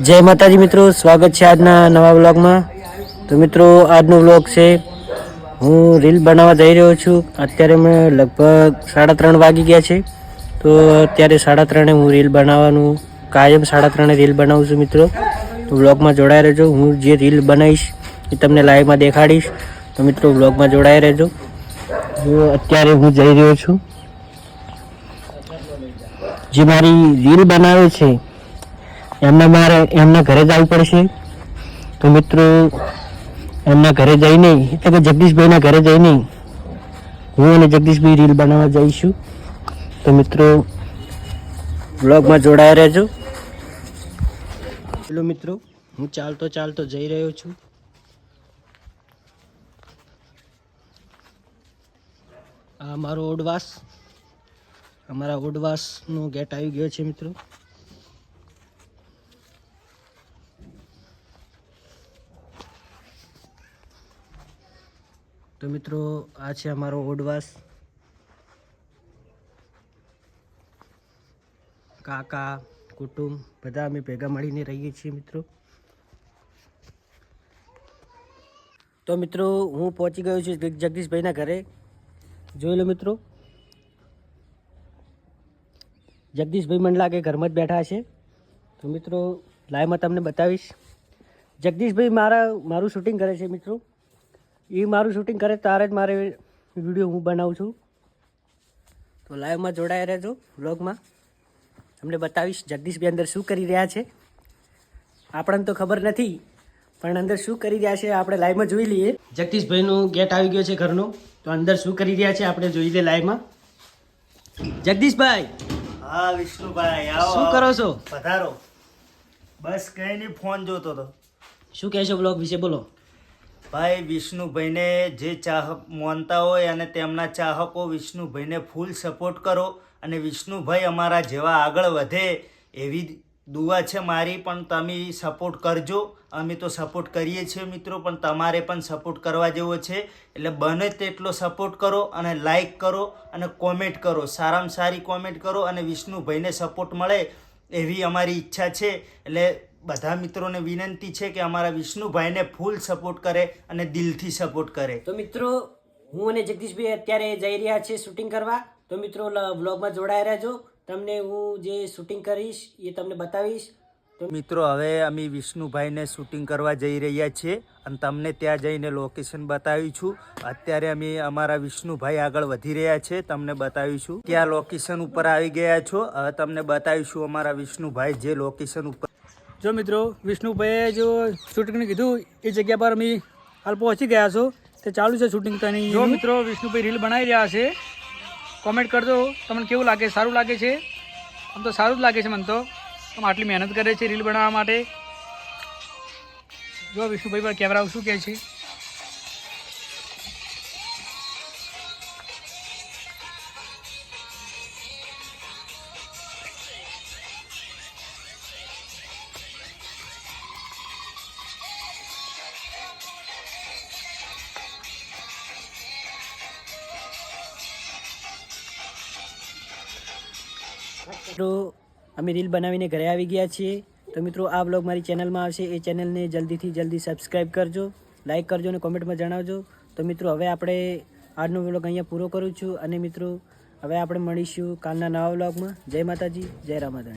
જય માતાજી મિત્રો, સ્વાગત છે આજના નવા વ્લોગમાં. તો મિત્રો, આજનો વ્લોગ છે, હું રીલ બનાવવા જઈ રહ્યો છું. અત્યારે મેં લગભગ સાડા ત્રણ વાગી ગયા છે. તો અત્યારે સાડા ત્રણે હું રીલ બનાવવાનું, કાયમ સાડા ત્રણે રીલ બનાવું છું મિત્રો. તો વ્લોગમાં જોડાઈ રહેજો. હું જે રીલ બનાવીશ, એ તમને લાઈવમાં દેખાડીશ. તો મિત્રો, વ્લોગમાં જોડાઈ રહેજો. જો અત્યારે હું જઈ રહ્યો છું. જે મારી રીલ બનાવે છે એમના મારે, એમના ઘરે જવું પડશે? તો મિત્રો, એમના ઘરે જઈને એટલે કે જગદીશભાઈના ઘરે જઈને હું અને જગદીશભાઈ રીલ બનાવવા જઈશું. તો મિત્રો બ્લોગમાં જોડાયા રહેજો. હેલો મિત્રો, હું ચાલતો ચાલતો જઈ રહ્યો છું. આ મારો ઓડવાસ, અમારા ઓડવાસનો ગેટ આવી ગયો છે મિત્રો. તો મિત્રો, આ છે અમારો ઓડવાસ. કાકા, કુટુંબ, બધા અમે ભેગા મળીને રહીએ છીએ મિત્રો. તો મિત્રો, હું પહોંચી ગયો છું જગદીશભાઈના ઘરે. જોઈ લો મિત્રો. જગદીશભાઈ મને લાગે ઘરમાં જ બેઠા છે તો મિત્રો, લાઈવમાં તમને બતાવીશ. જગદીશભાઈ મારા, મારું શૂટિંગ કરે છે મિત્રો. એ મારું શૂટિંગ કરે ત્યારે જ મારે વીડિયો હું બનાવું છું. તો લાઈવમાં જોડાયા રહેજો વ્લોગમાં તમને બતાવીશ જગદીશભાઈ અંદર શું કરી રહ્યા છે. આપણને તો ખબર નથી પણ અંદર શું કરી રહ્યા છે આપણે લાઈવમાં જોઈ લઈએ. જગદીશભાઈનું ગેટ આવી ગયો છે ઘરનો. તો અંદર શું કરી રહ્યા છે આપણે જોઈ લઈએ લાઈવમાં જગદીશભાઈ હા વિષ્ણુભાઈ આવો. શું કરો છો? પધારો. બસ કઈ નહીં ફોન જોતો હતો. શું કહેશો બ્લોગ વિશે? બોલો. ભાઈ વિષ્ણુભાઈને જે ચાહક માનતા હોય અને તેમના ચાહકો વિષ્ણુભાઈને ફૂલ સપોર્ટ કરો અને વિષ્ણુભાઈ અમારા જેવા આગળ વધે એવી દુઆ છે મારી, પણ તમે સપોર્ટ કરજો. અમે તો સપોર્ટ કરીએ છીએ મિત્રો, પણ તમારે પણ સપોર્ટ કરવા જેવો છે. એટલે બને તેટલો સપોર્ટ કરો અને લાઈક કરો અને કોમેન્ટ કરો. સારામાં સારી કોમેન્ટ કરો અને વિષ્ણુભાઈને સપોર્ટ મળે એવી અમારી ઈચ્છા છે. એટલે બધા મિત્રોને વિનંતી છે કે અમારા વિષ્ણુભાઈને ફૂલ સપોર્ટ કરે અને દિલથી સપોર્ટ કરે. તો મિત્રો હું અને જગદીશભાઈ અત્યારે જઈ રહ્યા છીએ શૂટિંગ કરવા. તો મિત્રો વ્લોગમાં જોડાયા રહેજો. તમને હું જે શૂટિંગ કરીશ એ તમને બતાવીશ. તો મિત્રો હવે અમે વિષ્ણુભાઈને શૂટિંગ કરવા જઈ રહ્યા છીએ અને તમને ત્યાં જઈને લોકેશન બતાવીશું. અત્યારે અમે અમારા વિષ્ણુભાઈ આગળ વધી રહ્યા છે તમને બતાવીશું. ત્યાં લોકેશન ઉપર આવી ગયા છો? હવે તમને બતાવીશું અમારા વિષ્ણુભાઈ જે લોકેશન ઉપર જો મિત્રો વિષ્ણુભાઈએ જો શૂટિંગને કીધું એ જગ્યા પર અમે હાલ પહોંચી ગયા છો. તે ચાલુ છે શૂટિંગ તની જો મિત્રો વિષ્ણુભાઈ રીલ બનાવી રહ્યા છે. કોમેન્ટ કરજો તમને કેવું લાગે? સારું લાગે છે? આમ તો સારું જ લાગે છે મને તો. આમ આટલી મહેનત કરે છે રીલ બનાવવા માટે. જો વિષ્ણુભાઈ પર કેમેરા શું કહે છે? મિત્રો, અમે રીલ બનાવીને ઘરે આવી ગયા છીએ. તો મિત્રો, આ બ્લોગ મારી ચેનલમાં આવશે. એ ચેનલને જલ્દીથી જલ્દી સબસ્ક્રાઈબ કરજો લાઈક કરજો અને કોમેન્ટમાં જણાવજો. તો મિત્રો, હવે આપણે આજનો વ્લોગ અહીંયા પૂરો કરું છું. અને મિત્રો, હવે આપણે મળીશું કાલના નવા વ્લોગમાં જય માતાજી, જય રામાધણ.